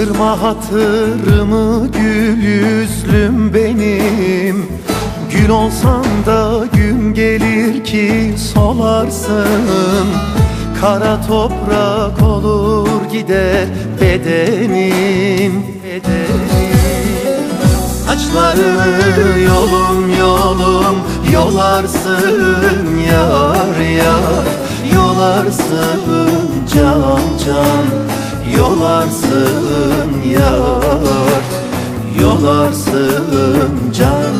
Kırma hatırımı gül yüzlüm benim. Gül olsan da gün gelir ki solarsın. Kara toprak olur gider bedenim, bedenim. Yolum yolum yolarsın yar yar. Yolarsın can can yolarsın yar Yolarsın can.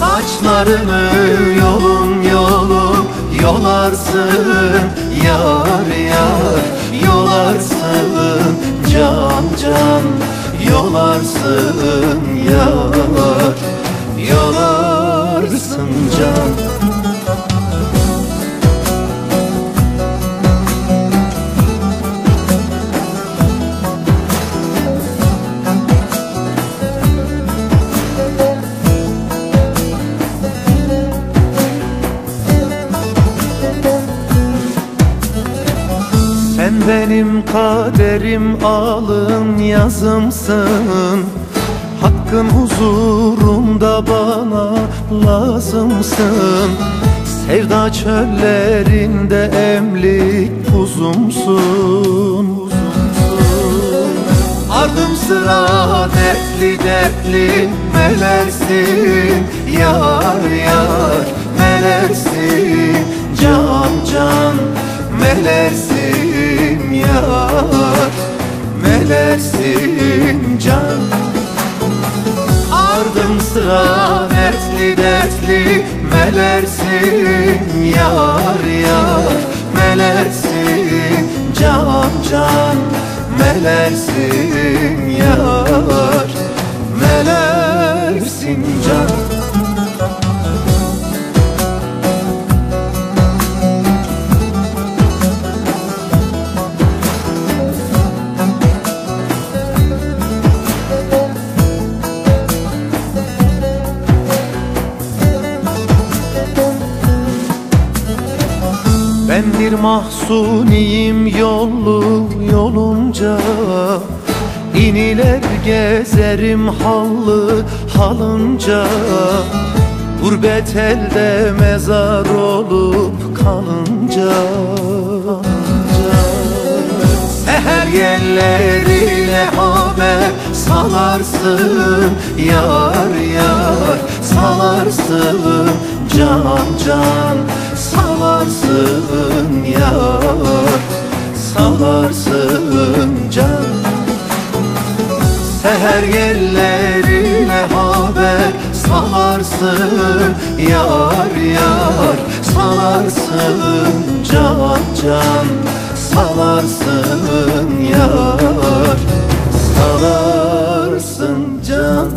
Saçlarını yolum yolum yolarsın yar yar. Yolarsın can can. Yolarsın yar Sen benim kaderim alın yazımsın. Hakkın huzurunda bana lazımsın. Sevda çöllerinde emlik kuzumsun Ardım sıra dertli dertli melersin Melersin can. Ardım sıra dertli dertli. Melersin yar yar. Melersin can can. Melersin Ben bir mahsuniyim yollu yolunca. İniler gezerim hallı halınca. Gurbet elde mezar olup kalınca. Seher yerlerine haber? Salarsın Yar yar salarsın can can. Salarsın Seher yerlerine haber salarsın Yar yar salarsın can can Salarsın yar Salarsın can